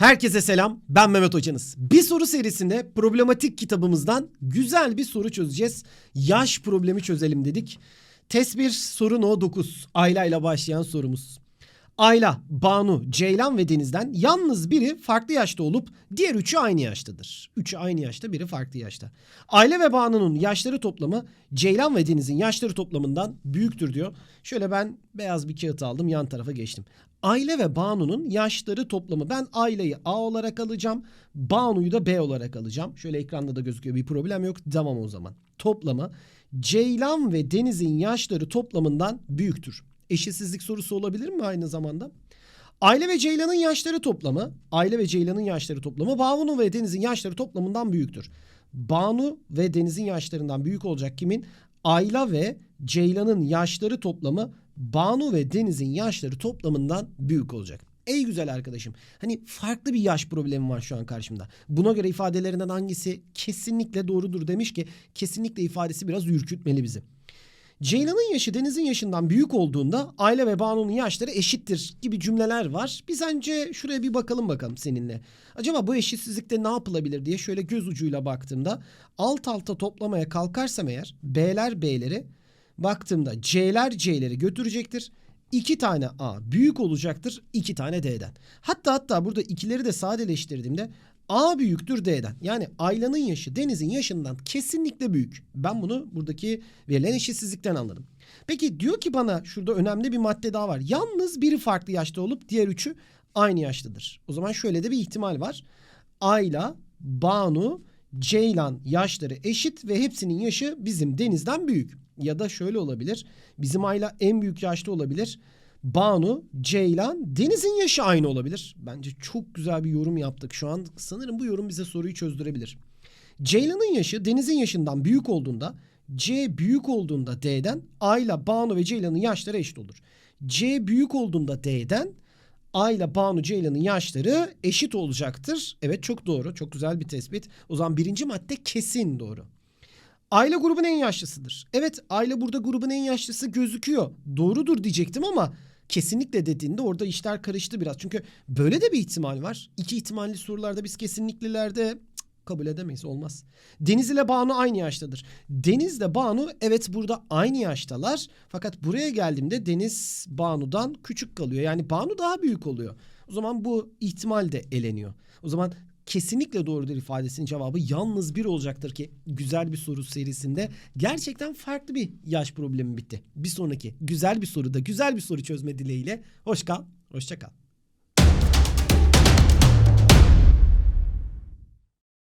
Herkese selam. Ben Mehmet Hocanız. Bir soru serisinde problematik kitabımızdan güzel bir soru çözeceğiz. Yaş problemi çözelim dedik. Test 1 soru no 9. Ayla ile başlayan sorumuz. Ayla, Banu, Ceylan ve Deniz'den yalnız biri farklı yaşta olup diğer üçü aynı yaştadır. Üçü aynı yaşta, biri farklı yaşta. Ayla ve Banu'nun yaşları toplamı Ceylan ve Deniz'in yaşları toplamından büyüktür diyor. Şöyle ben beyaz bir kağıt aldım, yan tarafa geçtim. Aile ve Banu'nun yaşları toplamı. Ben Aile'yi A olarak alacağım. Banu'yu da B olarak alacağım. Şöyle ekranda da gözüküyor bir problem yok. Tamam o zaman. Toplamı Ceylan ve Deniz'in yaşları toplamından büyüktür. Eşitsizlik sorusu olabilir mi aynı zamanda? Aile ve Ceylan'ın yaşları toplamı, Aile ve Ceylan'ın yaşları toplamı Banu ve Deniz'in yaşları toplamından büyüktür. Banu ve Deniz'in yaşlarından büyük olacak kimin? Ayla ve Ceylan'ın yaşları toplamı Banu ve Deniz'in yaşları toplamından büyük olacak. Ey güzel arkadaşım. Hani farklı bir yaş problemi var şu an karşımda. Buna göre ifadelerinden hangisi kesinlikle doğrudur demiş ki kesinlikle ifadesi biraz ürkütmeli bizi. Ceylan'ın yaşı Deniz'in yaşından büyük olduğunda Aile ve Banu'nun yaşları eşittir gibi cümleler var. Biz önce şuraya bir bakalım bakalım seninle. Acaba bu eşitsizlikte ne yapılabilir diye şöyle göz ucuyla baktığımda alt alta toplamaya kalkarsam eğer B'ler B'leri baktığımda C'ler C'leri götürecektir. İki tane A büyük olacaktır iki tane D'den. Hatta hatta burada ikileri de sadeleştirdiğimde A büyüktür D'den. Yani Ayla'nın yaşı Deniz'in yaşından kesinlikle büyük. Ben bunu buradaki verilen eşitsizlikten anladım. Peki diyor ki bana şurada önemli bir madde daha var. Yalnız biri farklı yaşta olup diğer üçü aynı yaştadır. O zaman şöyle de bir ihtimal var. Ayla, Banu, Ceylan yaşları eşit ve hepsinin yaşı bizim Deniz'den büyük. Ya da şöyle olabilir. Bizim Ayla en büyük yaşta olabilir. Banu, Ceylan, Deniz'in yaşı aynı olabilir. Bence çok güzel bir yorum yaptık şu an. Sanırım bu yorum bize soruyu çözdürebilir. Ceylan'ın yaşı Deniz'in yaşından büyük olduğunda C büyük olduğunda D'den Ayla, Banu ve Ceylan'ın yaşları eşit olur. C büyük olduğunda D'den Ayla, Banu, Ceylan'ın yaşları eşit olacaktır. Evet çok doğru. Çok güzel bir tespit. O zaman birinci madde kesin doğru. Aile grubun en yaşlısıdır. Evet aile burada grubun en yaşlısı gözüküyor. Doğrudur diyecektim ama kesinlikle dediğinde orada işler karıştı biraz. Çünkü böyle de bir ihtimal var. İki ihtimalli sorularda biz kesinliklilerde kabul edemeyiz olmaz. Deniz ile Banu aynı yaştadır. Deniz ile Banu evet burada aynı yaştalar. Fakat buraya geldiğimde Deniz Banu'dan küçük kalıyor. Yani Banu daha büyük oluyor. O zaman bu ihtimal de eleniyor. O zaman kesinlikle doğrudur ifadesinin cevabı yalnız bir olacaktır ki güzel bir soru serisinde gerçekten farklı bir yaş problemi bitti. Bir sonraki güzel bir soruda güzel bir soru çözme dileğiyle hoş kal, hoşça kal.